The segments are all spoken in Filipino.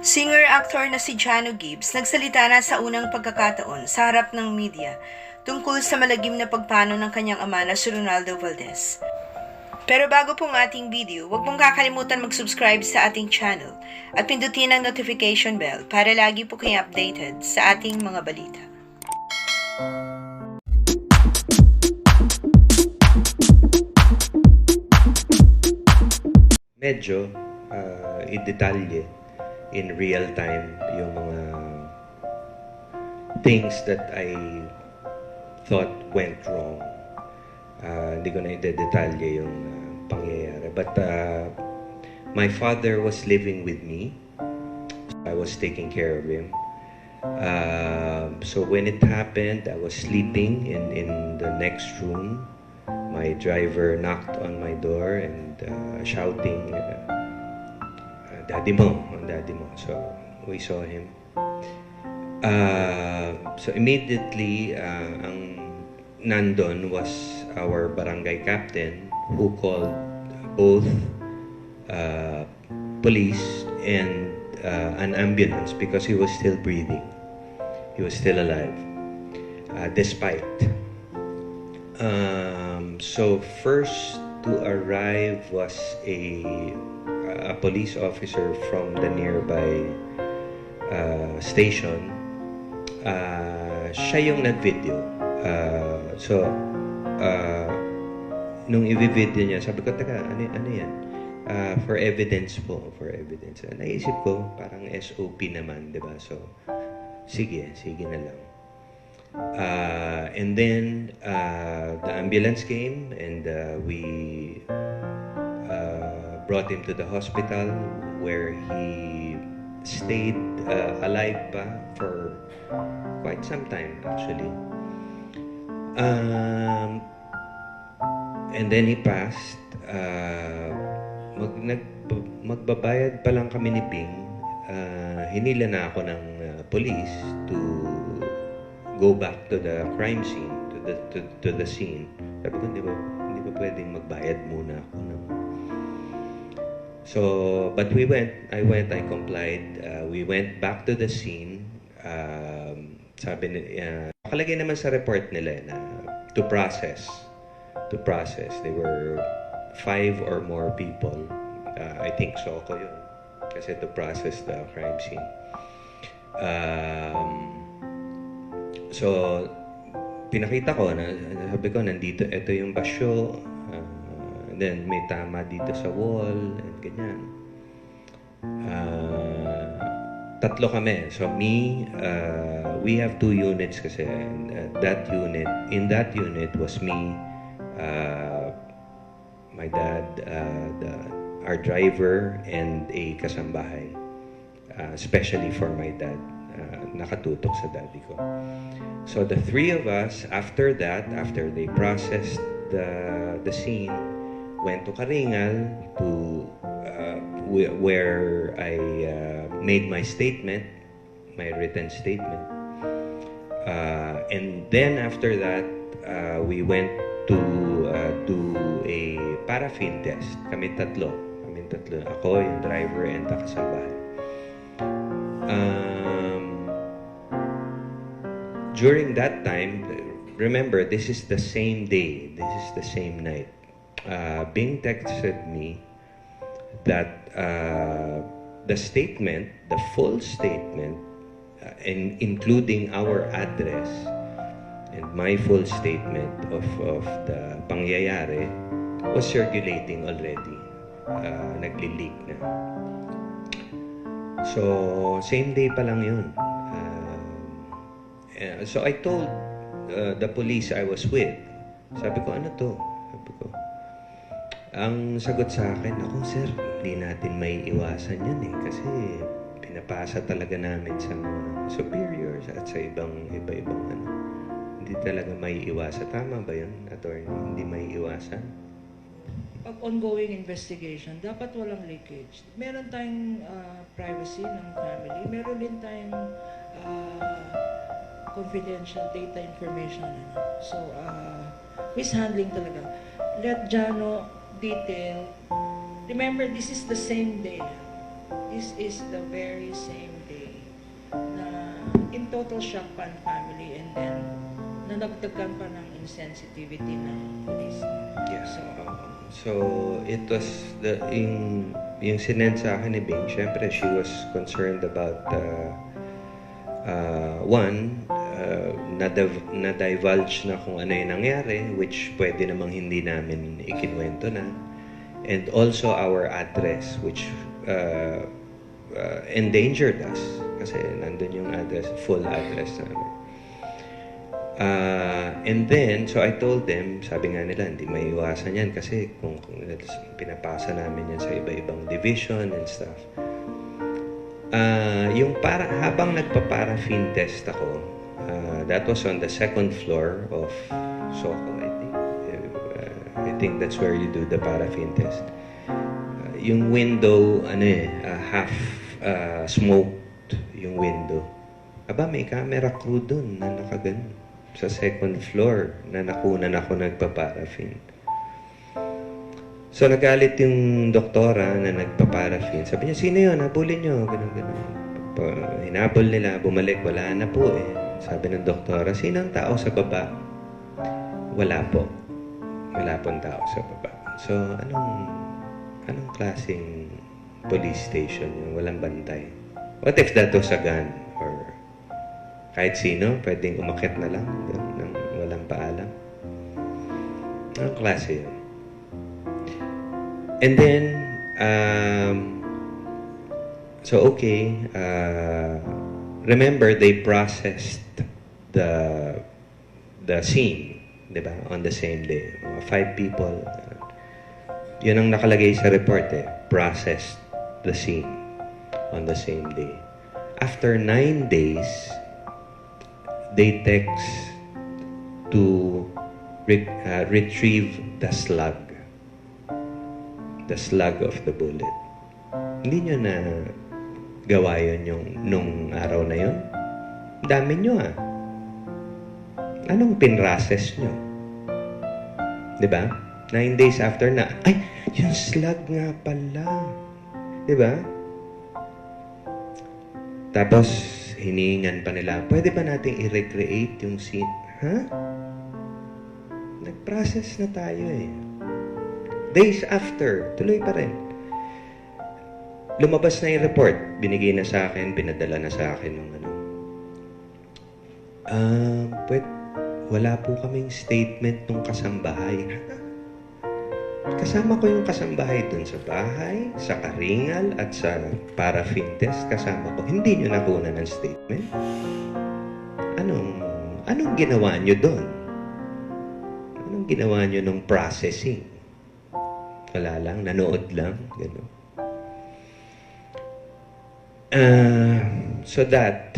Singer-actor na si Jano Gibbs nagsalita na sa unang pagkakataon sa harap ng media tungkol sa malagim na pagpano ng kanyang ama na si Ronaldo Valdez. Pero bago pong ating video, huwag pong kakalimutan mag-subscribe sa ating channel at pindutin ang notification bell para lagi po kayo updated sa ating mga balita. medyo uh, i-detalye in real time yung mga things that I thought went wrong. Uh, hindi ko na i-detalye yung uh, pangyayari. But uh, my father was living with me. I was taking care of him. Um, so when it happened, I was sleeping in, in the next room. My driver knocked on my door and uh, shouting, uh, uh, Daddy mo, ang daddy mo. So we saw him. Uh, so immediately, uh, ang nandon was our barangay captain who called both uh, police and uh, an ambulance because he was still breathing. He was still alive, uh, despite. Um, so first to arrive was a a police officer from the nearby uh, station. Uh, siya yung nag-video. Uh, so, uh, nung i-video niya, sabi ko, taga, ano, ano yan? Uh, for evidence po, for evidence. Uh, naisip ko, parang SOP naman, di ba? So, sige, sige na lang. Uh, and then uh, the ambulance came and uh, we brought him to the hospital where he stayed uh, alive pa for quite some time actually. Um, and then he passed. Uh, mag, nag, magbabayad pa lang kami ni Ping. Uh, hinila na ako ng uh, police to go back to the crime scene, to the to, to the scene. Sabi ko, hindi ba, hindi ba pwedeng magbayad muna ako. So, but we went, I went, I complied. Uh, we went back to the scene. Um, sabi ni, uh, nakalagay naman sa report nila na to process. To process. They were five or more people. Uh, I think so ko yun. Kasi to process the crime scene. Um, So, pinakita ko na, sabi ko, nandito, ito yung basyo. Then, may tama dito sa wall, and ganyan. Uh, tatlo kami. So, me, uh, we have two units kasi. And, uh, that unit, in that unit was me, uh, my dad, uh, the, our driver, and a kasambahay. Uh, especially for my dad. Nakatutok sa daddy ko. So the three of us, after that, after they processed the the scene, went to Karingal to uh, wh- where I uh, made my statement, my written statement, uh, and then after that, uh, we went to uh, do a paraffin test. Kami tatlo, kami tatlo, ako, yung driver, and the kasambahay. Um, during that time, remember, this is the same day, this is the same night. Uh, Bing texted me that uh, the statement, the full statement, uh, in, including our address and my full statement of, of the pangyayari was circulating already. Uh, nagli-leak na. So, same day pa lang yun. Uh, so I told uh, the police I was with, sabi ko, ano to? Sabi ko, ang sagot sa akin, ako sir, hindi natin may iwasan yan eh. Kasi pinapasa talaga namin sa mga superiors at sa ibang iba-ibang ano. Hindi talaga may iwasan. Tama ba yun, attorney? Hindi may iwasan? pag ongoing investigation, dapat walang leakage. Meron tayong ah, privacy ng family, meron din tayong ah, confidential data information. Ano. So, ah, mishandling talaga. Let Jano detail. Remember, this is the same day. This is the very same day na in total shock pa ang family and then nanagdagan pa ng insensitivity ng police. Yeah. So, So, it was the yung yung sinend sa akin ni Bing, syempre she was concerned about uh, uh, one uh, na na divulge na kung ano yung nangyari which pwede namang hindi namin ikinwento na. And also our address which uh, uh, endangered us. Kasi nandun yung address full address namin Uh, and then, so I told them, sabi nga nila, hindi may iwasan yan kasi kung, kung pinapasa namin yan sa iba-ibang division and stuff. Uh, yung para, habang nagpa-paraffin test ako, uh, that was on the second floor of Sokol, I think. Uh, I think that's where you do the paraffin test. Uh, yung window, ano eh, uh, half uh, smoked yung window. Aba, may camera crew dun na nakaganon sa second floor na nakunan ako nagpa-paraffin. So, nagalit yung doktora na nagpa-paraffin. Sabi niya, sino yun? Habulin niyo. Ganun, ganun. Hinabol nila, bumalik, wala na po eh. Sabi ng doktora, sino ang tao sa baba? Wala po. Wala pong tao sa baba. So, anong, anong klaseng police station yung walang bantay? What if that was a gun? Or kahit sino, pwedeng umakit na lang nang walang paalam. Anong klase yun? And then, um, so okay, uh, remember they processed the the scene, di ba, on the same day. Mga five people. uh, yun ang nakalagay sa report eh. Processed the scene on the same day. After nine days, they text to re- uh, retrieve the slug. The slug of the bullet. Hindi nyo na gawa yun yung nung araw na yun? Dami nyo ah. Anong pinrases nyo? Ba? Nine days after na, ay, yung slug nga pala. Ba? Tapos, hinihingan pa nila, pwede ba nating i-recreate yung scene? Ha? Nag-process na tayo eh. Days after, tuloy pa rin. Lumabas na yung report. Binigay na sa akin, pinadala na sa akin ng ano. Ah, pwede, wala po kaming statement ng kasambahay. Kasama ko yung kasambahay dun sa bahay, sa karingal, at sa paraffin test. Kasama ko. Hindi nyo nakuha ng statement. Anong, anong ginawa nyo doon? Anong ginawa nyo nung processing? Wala lang, nanood lang, gano'n. Uh, so that,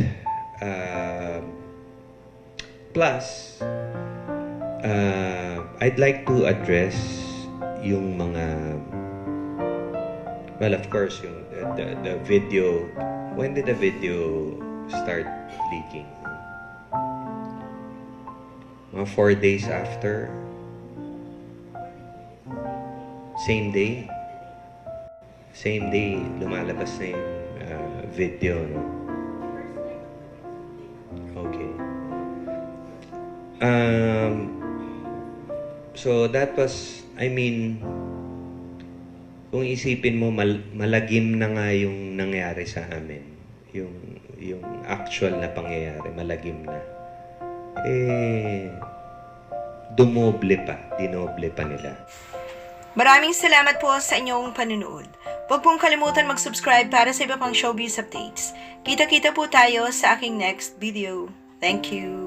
uh, plus, uh, I'd like to address yung mga well of course yung the, the, the video when did the video start leaking? Mga four days after? Same day? Same day lumalabas na yung uh, video no okay um so that was I mean, kung isipin mo, mal- malagim na nga yung nangyari sa amin. Yung, yung actual na pangyayari, malagim na. Eh, dumoble pa, dinoble pa nila. Maraming salamat po sa inyong panunood. Huwag pong kalimutan mag-subscribe para sa iba pang showbiz updates. Kita-kita po tayo sa aking next video. Thank you.